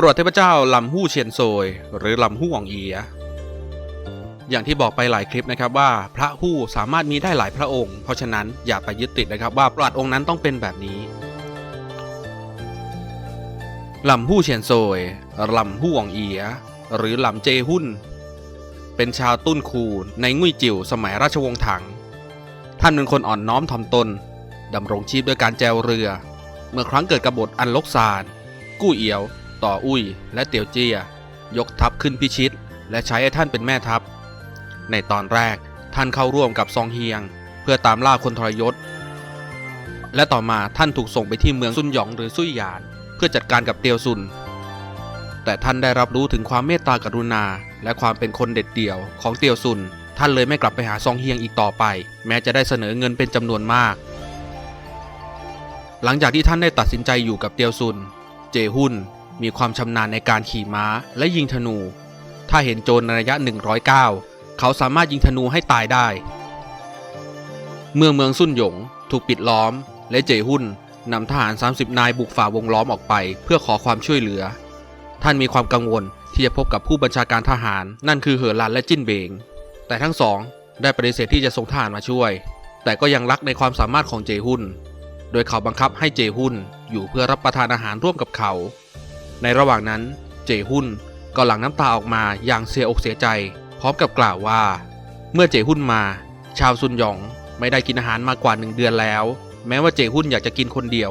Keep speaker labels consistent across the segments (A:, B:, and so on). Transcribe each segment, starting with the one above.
A: โปรดเทพเจ้าลำฮู้เชียนโซย หรือลำฮู้หวองเอีย อย่างที่บอกไปหลายคลิปนะครับว่าพระฮู้สามารถมีได้หลายพระองค์ เพราะฉะนั้นอย่าไปยึดติดนะครับว่าประวัติองค์นั้นต้องเป็นแบบนี้ลำฮู้เชียนโซยลำฮู้หวองเอีย หรือลำเจหุ่นเป็นชาวตุ้นคูในงุยจิ๋วสมัยราชวงศ์ถัง ท่านเป็นคนอ่อนน้อมถ่อมตนดำรงชีพด้วยการแจวเรือ เมื่อครั้งเกิดกบฏอันลกซาน กู้เอียว ต่ออุ้ย และเตียวเจีย ยกทัพขึ้นพิชิต และใช้ให้ท่านเป็นแม่ทัพ ในตอนแรกท่านเข้าร่วมกับซองเฮียง เพื่อตามล่าคนทรยศ และต่อมาท่านถูกส่งไปที่เมืองซุนหยองหรือซุยหยาน เพื่อจัดการกับเตียวซุน แต่ท่านได้รับรู้ถึงความเมตตากรุณา และความเป็นคนเด็ดเดี่ยวของเตียวซุน ท่านเลยไม่กลับไปหาซองเฮียงอีกต่อไป แม้จะได้เสนอเงินเป็นจำนวนมาก หลังจากที่ท่านได้ตัดสินใจอยู่กับเตียวซุน เจฮุน มีความชำนาญในการขี่ม้าและยิงธนู ถ้าเห็นโจรในระยะ 109 เขาสามารถยิงธนูให้ตายได้ เมื่อเมืองซุ่นหยง ถูกปิดล้อม และเจฮุนนำทหาร 30 นายบุกฝ่าวงล้อมออกไป เพื่อขอความช่วยเหลือ ท่านมีความกังวลที่จะพบกับผู้บัญชาการทหาร นั่นคือเหอหลันและจิ้นเบง แต่ทั้งสองได้ปฏิเสธที่จะส่งทหารมาช่วย แต่ก็ยังรักในความสามารถของเจฮุนโดยเขาบังคับให้เจฮุนอยู่เพื่อรับประทานอาหารร่วมกับเขา ในระหว่างนั้นเจฮุนก็หลั่งน้ำตาออกมาอย่างเสียอกเสียใจ พร้อมกับกล่าวว่า เมื่อเจฮุนมา ชาวซุนหยองไม่ได้กินอาหารมากว่าหนึ่งเดือนแล้ว แม้ว่าเจฮุนอยากจะกินคนเดียว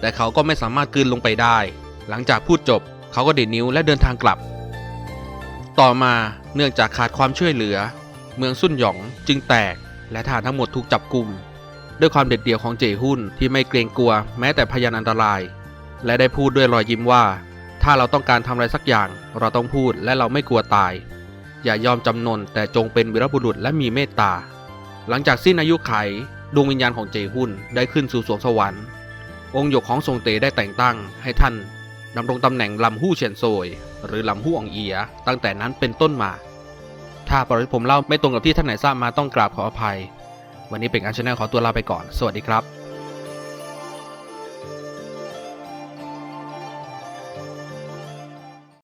A: แต่เขาก็ไม่สามารถกลืนลงไปได้ หลังจากพูดจบ เขาก็เดินนิ้วและเดินทางกลับ ต่อมาเนื่องจากขาดความช่วยเหลือ เมืองซุนหยองจึงแตกและทหารทั้งหมดถูกจับกลุ่มด้วยความเด็ดเดี่ยวของเจฮุนที่ไม่เกรงกลัวแม้แต่พยานอันตราย และได้พูดด้วยรอยยิ้มว่า ถ้าเราต้องการทำอะไรสักอย่าง เราต้องพูดและเราไม่กลัวตาย อย่ายอมจำนนแต่จงเป็นวีรบุรุษและมีเมตตา หลังจากสิ้นอายุไข ดวงวิญญาณของเจฮุนได้ขึ้นสู่สวงสวรรค์ องค์หยกของทรงเตได้แต่งตั้งให้ท่านดำรงตำแหน่งลำฮู้เฉียนโซย หรือลำฮู้อองเอีย ตั้งแต่นั้นเป็นต้นมา ถ้าประวัติผมเล่าไม่ตรงกับที่ท่านไหนทราบมาต้องกราบขออภัย วันนี้เป็นการชาแนลขอตัวลาไปก่อน สวัสดีครับ